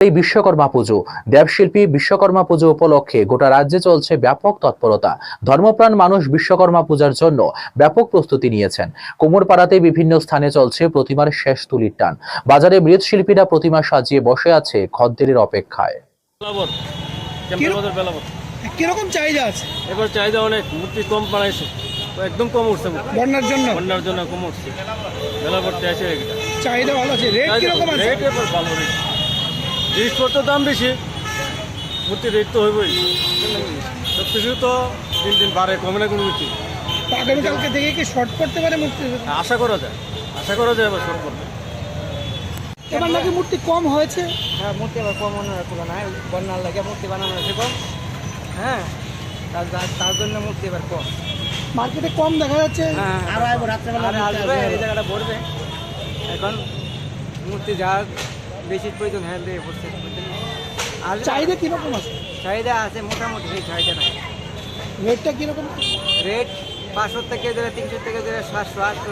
এই বিশ্বকর্মা পুজো দেবশিল্পী বিশ্বকর্মা পুজো উপলক্ষে গোটা রাজ্যে চলছে ব্যাপক তৎপরতা। ধর্মপ্রাণ মানুষ বিশ্বকর্মা পূজার জন্য ব্যাপক প্রস্তুতি নিয়েছেন। কোমরপাড়াতে বিভিন্ন স্থানে চলছে প্রতিমার শেষ তুলির টান। বাজারে মৃৎশিল্পীরা প্রতিমা সাজিয়ে বসে আছে খদ্দেরের অপেক্ষায়। কীরকম চাহিদা আছে? এবার চাহিদা অনেক মূর্তি কম একদম কম উঠছে বন্যার জন্য? বন্যার জন্য কম উঠছে। বেলাবরতে আছে। চাহিদা ভালো আছে। রেট কীরকম আছে? রেট এবার ভালো রেট জিনিসপত্রের দাম বেশি। মূর্তির রেট তো হইবই। সব কিছু তো দিন দিন বাড়ে কমে না কোনো কিছু। আগামীকালকে থেকে কি শর্ট করতে পারে মূর্তি আশা করা যায়। আশা করা যায় এবার সব করবে এবার নাকি মূর্তি কম হয়েছে? হ্যাঁ মূর্তি আবার কম অন্যের তুলনায় বন্যার লাগে মূর্তি বানানো হয়েছে কম। হ্যাঁ তার তার- জন্য মূর্তি এবার কম। মার্কেটে কম দেখা যাচ্ছে। হ্যাঁ আরও আসবে এই জায়গাটা ভরবে। এখন মূর্তি যা বেশি প্রয়োজন হ্যাঁ বেড়ে পড়ছে আর চাহিদা কীরকম আছে? চাহিদা আছে মোটামুটি সেই চাহিদা নাই। রেটটা কীরকম? রেট পাঁচশো থেকে ধরে তিনশো থেকে ধরে সাতশো আটশো